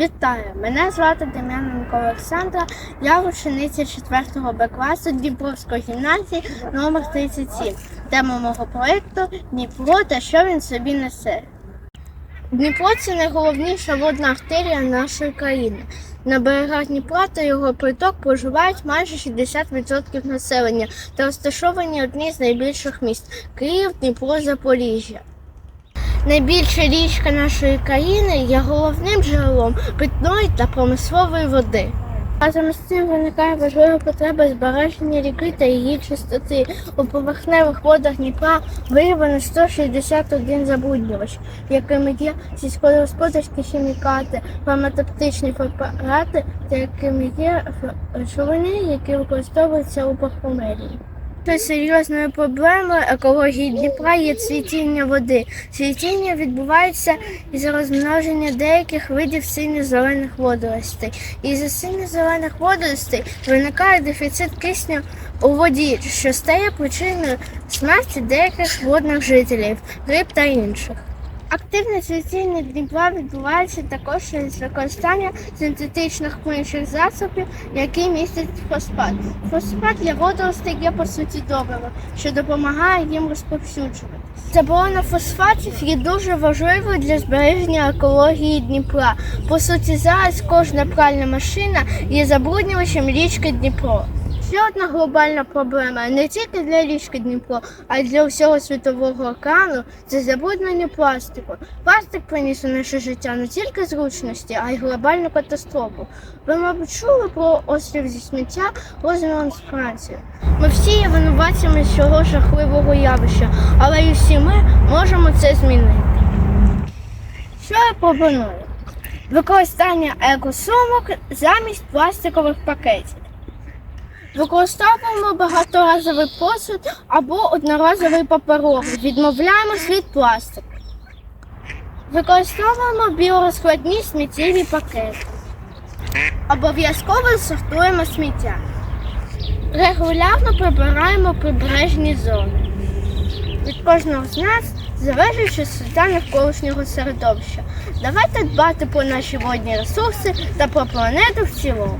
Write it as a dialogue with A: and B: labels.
A: Вітаю! Мене звати Дем'яненко Олександра. Я учениця 4 Б класу Дніпровської гімназії номер 37. Тема мого проєкту Дніпро та що він собі несе. Дніпро це найголовніша водна артерія нашої країни. На берегах Дніпра та його приток проживають майже 60% населення та розташовані одні з найбільших міст Київ, Дніпро, Запоріжжя. Найбільша річка нашої країни є головним джерелом питної та промислової води. Разом з цим виникає важлива потреба збереження ріки та її чистоти. У поверхневих водах Дніпра виявлено 161 забруднювач, якими є сільськогосподарські хімікати, фармацевтичні препарати та якими є речовини, які використовуються у парфумерії. Серйозною проблемою екології Дніпра є цвітіння води. Цвітіння відбувається із розмноження деяких видів синьо-зелених водоростей. Із-за синьо-зелених водоростей виникає дефіцит кисню у воді, що стає причиною смерті деяких водних жителів, риб та інших. Активне цвітіння Дніпра відбувається також через використання синтетичних мийчих засобів, які містять фосфат. Фосфат для водоростей є по суті добривом, що допомагає їм розповсюджувати. Заборона фосфатів є дуже важливою для збереження екології Дніпра. По суті, зараз кожна пральна машина є забруднювачем річки Дніпро. Ще одна глобальна проблема не тільки для річки Дніпро, а й для всього світового океану це забруднення пластику. Пластик приніс у наше життя не тільки зручності, а й глобальну катастрофу. Ви, мабуть, чули про острів зі сміття розміром з Франції. Ми всі є винуватцями цього жахливого явища, але і всі ми можемо це змінити. Що я пропоную? Використання екосумок замість пластикових пакетів. Використовуємо багаторазовий посуд або одноразовий паперовий. Відмовляємось від пластику. Використовуємо біорозкладні сміттєві пакети. Обов'язково сортуємо сміття. Регулярно прибираємо прибережні зони. Від кожного з нас залежить чистота навколишнього середовища. Давайте дбати про наші водні ресурси та про планету в цілому.